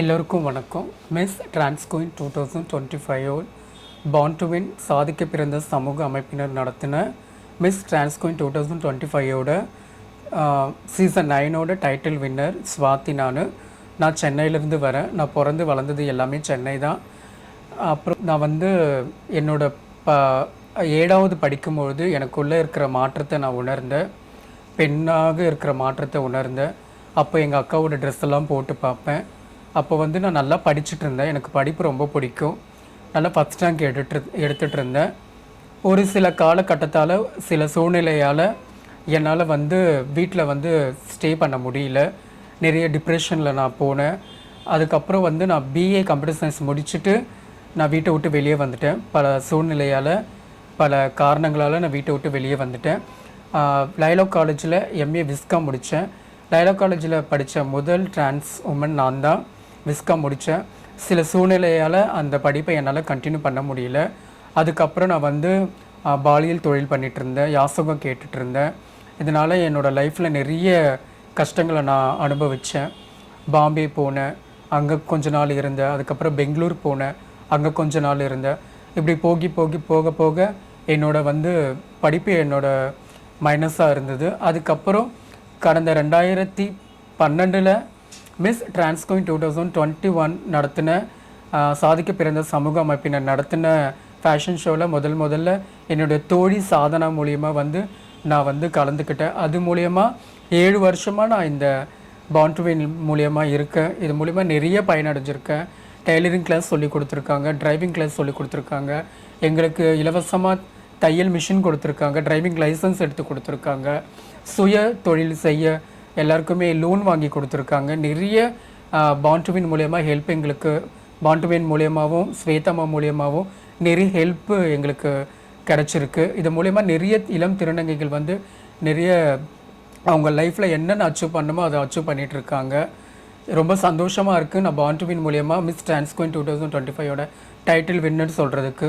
எல்லோருக்கும் வணக்கம். Miss டிரான்ஸ்கோயின் two thousand twenty five பாண்டுவின் சாதிக்க பிறந்த சமூக அமைப்பினர் நடத்தின மிஸ் டிரான்ஸ்கோயின் டூ தௌசண்ட் டுவெண்ட்டி ஃபைவோட சீசன் நைனோட டைட்டில் வின்னர் ஸ்வாதி நான். நான் சென்னையிலேருந்து வரேன். நான் பிறந்து வளர்ந்தது எல்லாமே சென்னை தான். அப்புறம் நான் வந்து என்னோட ப ஏழாவது படிக்கும்பொழுது எனக்குள்ளே இருக்கிற மாற்றத்தை நான் உணர்ந்தேன். பெண்ணாக இருக்கிற மாற்றத்தை உணர்ந்தேன். அப்போ எங்கள் அக்காவோட ட்ரெஸ் எல்லாம் போட்டு பார்ப்பேன். அப்போ வந்து நான் நல்லா படிச்சுட்டு இருந்தேன். எனக்கு படிப்பு ரொம்ப பிடிக்கும். நல்லா ஃபஸ்ட் ரேங்க் எடுத்து எடுத்துகிட்டு இருந்தேன். ஒரு சில காலகட்டத்தால் சில சூழ்நிலையால் என்னால் வந்து வீட்டில் வந்து ஸ்டே பண்ண முடியல. நிறைய டிப்ரெஷனில் நான் போனேன். அதுக்கப்புறம் வந்து நான் பிஏ கம்ப்யூட்டர் சயின்ஸ் முடிச்சுட்டு நான் வீட்டை விட்டு வெளியே வந்துட்டேன். பல சூழ்நிலையால் பல காரணங்களால் நான் வீட்டை விட்டு வெளியே வந்துட்டேன். லைலோ காலேஜில் எம்ஏ விஸ்காம் முடித்தேன் லைலோ காலேஜில் படித்த முதல் டிரான்ஸ் உமன் நான் தான். விஸ்காம் முடித்தேன். சில சூழ்நிலையால் அந்த படிப்பை என்னால் கண்டினியூ பண்ண முடியல. அதுக்கப்புறம் நான் வந்து பாலியல் தொழில் பண்ணிட்டு இருந்தேன். யாசகம் கேட்டுட்டு இருந்தேன். இதனால் என்னோடய லைஃப்பில் நிறைய கஷ்டங்களை நான் அனுபவித்தேன் பாம்பே போனேன். அங்கே கொஞ்ச நாள் இருந்தேன். அதுக்கப்புறம் பெங்களூர் போனேன். அங்கே கொஞ்ச நாள் இருந்தேன். இப்படி போகி போகி போக போக என்னோட வந்து படிப்பு என்னோட மைனஸாக இருந்தது. அதுக்கப்புறம் கடந்த ரெண்டாயிரத்தி பன்னெண்டில் Miss trans queen two thousand twenty one நடத்தின சாதிக்க பிறந்த சமூக அமைப்பினர் நடத்தின ஃபேஷன் ஷோவில் முதல் முதல்ல என்னுடைய தோழி சாதனா மூலியமாக வந்து நான் வந்து கலந்துக்கிட்டேன் அது மூலயமா ஏழு வருஷமாக நான் இந்த பாண்ட்வின் மூலியமாக இருக்கேன் இது மூலிமா நிறைய பயனடைஞ்சிருக்கேன் டெய்லரிங் கிளாஸ் சொல்லி கொடுத்துருக்காங்க டிரைவிங் கிளாஸ் சொல்லி கொடுத்துருக்காங்க எங்களுக்கு இலவசமாக தையல் மிஷின் கொடுத்துருக்காங்க டிரைவிங் லைசன்ஸ் எடுத்து கொடுத்துருக்காங்க சுய தொழில் செய்ய எல்லாருக்குமே லோன் வாங்கி கொடுத்துருக்காங்க. நிறைய பாண்டுவின் மூலயமா ஹெல்ப் எங்களுக்கு பாண்டுவின் மூலியமாகவும் ஸ்வேதம்மா மூலியமாகவும் நிறைய ஹெல்ப்பு எங்களுக்கு கிடச்சிருக்கு. இது மூலயமா நிறைய இளம் திருநங்கைகள் வந்து நிறைய அவங்க லைஃப்பில் என்னென்ன அச்சீவ் பண்ணுமோ அதை அச்சீவ் பண்ணிகிட்ருக்காங்க இருக்காங்க. ரொம்ப சந்தோஷமாக இருக்குது நான் பாண்ட்வின் மூலயமா மிஸ் டிரான்ஸ்கோயின் டூ தௌசண்ட் டுவெண்ட்டி ஃபைவோட டைட்டில் வின்னர் சொல்கிறதுக்கு